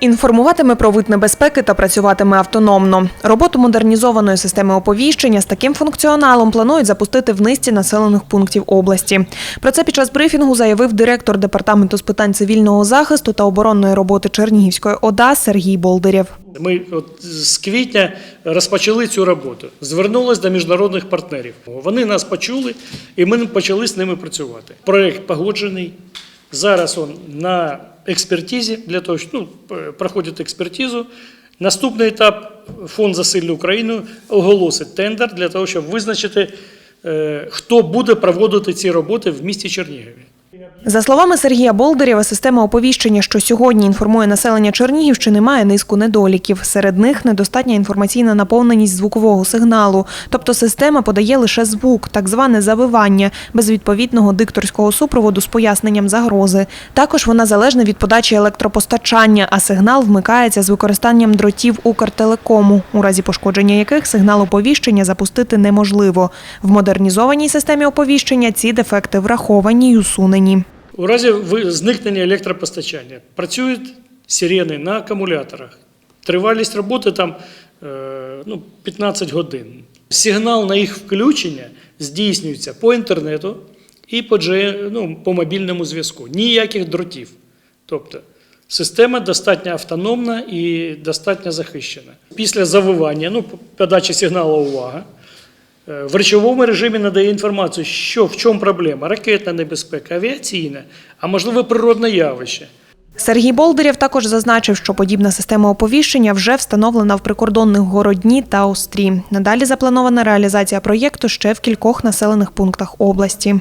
Інформуватиме про вид небезпеки та працюватиме автономно. Роботу модернізованої системи оповіщення з таким функціоналом планують запустити в низці населених пунктів області. Про це під час брифінгу заявив директор департаменту з питань цивільного захисту та оборонної роботи Чернігівської ОДА Сергій Болдирєв. Ми от з квітня розпочали цю роботу. Звернулись до міжнародних партнерів. Вони нас почули, і ми почали з ними працювати. Проект погоджений. Зараз он на експертизі для того, що ну, проходить експертизу. Наступний етап фонд за сильну Україну оголосить тендер для того, щоб визначити, е, хто буде проводити ці роботи в місті Чернігові. За словами Сергія Болдирєва, система оповіщення, що сьогодні інформує населення Чернігівщини, має низку недоліків. Серед них недостатня інформаційна наповненість звукового сигналу. Тобто система подає лише звук, так зване завивання, без відповідного дикторського супроводу з поясненням загрози. Також вона залежна від подачі електропостачання, а сигнал вмикається з використанням дротів Укртелекому, у разі пошкодження яких сигнал оповіщення запустити неможливо. В модернізованій системі оповіщення ці дефекти враховані й усунені. У разі зникнення електропостачання працюють сирени на акумуляторах. Тривалість роботи там е, ну, 15 годин. Сигнал на їх включення здійснюється по інтернету і по, ну, по мобільному зв'язку. Ніяких дротів. Тобто система достатньо автономна і достатньо захищена. Після завивання, ну, подачі сигналу увага. Е, В речовому режимі надає інформацію, що в чому проблема: ракетна небезпека, авіаційна, а можливо природне явище. Сергій Болдирєв також зазначив, що подібна система оповіщення вже встановлена в прикордонних городні та Острі. Надалі запланована реалізація проєкту ще в кількох населених пунктах області.